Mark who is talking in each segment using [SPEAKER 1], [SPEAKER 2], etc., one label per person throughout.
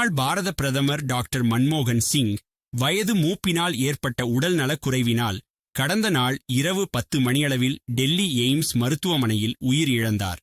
[SPEAKER 1] முன்னாள் பாரத பிரதமர் டாக்டர் மன்மோகன் சிங் வயது மூப்பினால் ஏற்பட்ட உடல் நலக்குறைவினால் கடந்த நாள் இரவு பத்து மணியளவில் டெல்லி எய்ம்ஸ் மருத்துவமனையில் உயிர் இழந்தார்.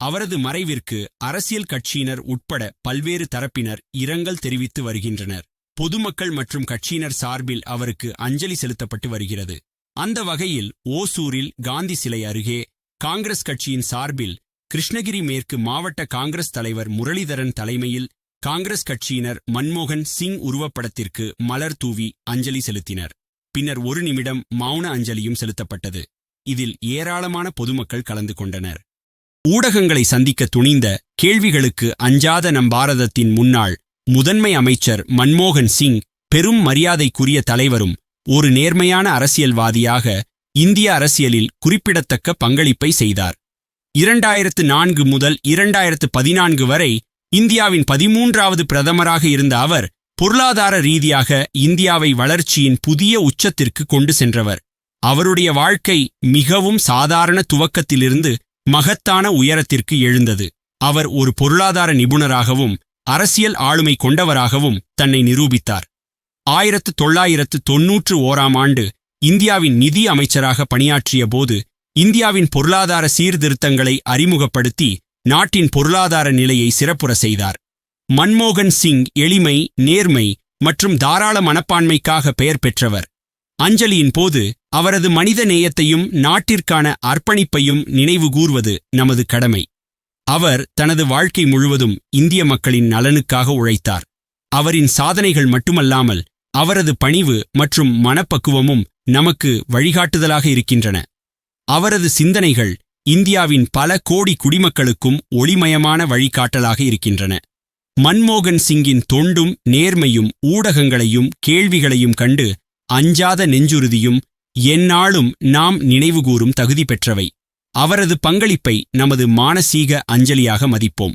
[SPEAKER 1] அவரது மறைவிற்கு அரசியல் கட்சியினர் உட்பட பல்வேறு தரப்பினர் இரங்கல் தெரிவித்து வருகின்றனர். பொதுமக்கள் மற்றும் கட்சியினர் சார்பில் அவருக்கு அஞ்சலி செலுத்தப்பட்டு வருகிறது. அந்த வகையில் ஓசூரில் காந்தி சிலை அருகே காங்கிரஸ் கட்சியின் சார்பில் கிருஷ்ணகிரி மேற்கு மாவட்ட காங்கிரஸ் தலைவர் முரளிதரன் தலைமையில் காங்கிரஸ் கட்சியினர் மன்மோகன் சிங் உருவப்படத்திற்கு மலர் தூவி அஞ்சலி செலுத்தினர். பின்னர் ஒரு நிமிடம் மௌன அஞ்சலியும் செலுத்தப்பட்டது. இதில் ஏராளமான பொதுமக்கள் கலந்து கொண்டனர். ஊடகங்களை சந்திக்க துணிந்த கேள்விகளுக்கு அஞ்சாத நம் பாரதத்தின் முன்னாள் முதன்மை அமைச்சர் மன்மோகன் சிங் பெரும் மரியாதைக்குரிய தலைவரும் ஒரு நேர்மையான அரசியல்வாதியாக இந்திய அரசியலில் குறிப்பிடத்தக்க பங்களிப்பை செய்தார். இரண்டாயிரத்து நான்கு முதல் இரண்டாயிரத்து பதினான்கு வரை இந்தியாவின் பதிமூன்றாவது பிரதமராக இருந்த அவர் பொருளாதார ரீதியாக இந்தியாவை வளர்ச்சியின் புதிய உச்சத்திற்கு கொண்டு சென்றவர். அவருடைய வாழ்க்கை மிகவும் சாதாரண துவக்கத்திலிருந்து மகத்தான உயரத்திற்கு எழுந்தது. அவர் ஒரு பொருளாதார நிபுணராகவும் அரசியல் ஆளுமை கொண்டவராகவும் தன்னை நிரூபித்தார். ஆயிரத்து தொள்ளாயிரத்து தொன்னூற்று ஓராம் ஆண்டு இந்தியாவின் நிதி அமைச்சராக பணியாற்றிய போது இந்தியாவின் பொருளாதார சீர்திருத்தங்களை அறிமுகப்படுத்தி நாட்டின் பொருளாதார நிலையை சிறப்புற செய்தார். மன்மோகன் சிங் எளிமை நேர்மை மற்றும் தாராள மனப்பான்மைக்காக பெயர் பெற்றவர். அஞ்சலியின் போது அவரது மனித நேயத்தையும் நாட்டிற்கான அர்ப்பணிப்பையும் நினைவுகூர்வது நமது கடமை. அவர் தனது வாழ்க்கை முழுவதும் இந்திய மக்களின் நலனுக்காக உழைத்தார். அவரின் சாதனைகள் மட்டுமல்லாமல் அவரது பணிவு மற்றும் மனப்பக்குவமும் நமக்கு வழிகாட்டுதலாக இருக்கின்றன. அவரது சிந்தனைகள் இந்தியாவின் பல கோடி குடிமக்களுக்கும் ஒளிமயமான வழிகாட்டலாக இருக்கின்றன. மன்மோகன் சிங்கின் தொண்டும் நேர்மையும் ஊடகங்களையும் கேள்விகளையும் கண்டு அஞ்சாத நெஞ்சுறுதியும் எந்நாளும் நாம் நினைவுகூரும் தகுதி பெற்றவை. அவரது பங்களிப்பை நமது மானசீக அஞ்சலியாக மதிப்போம்.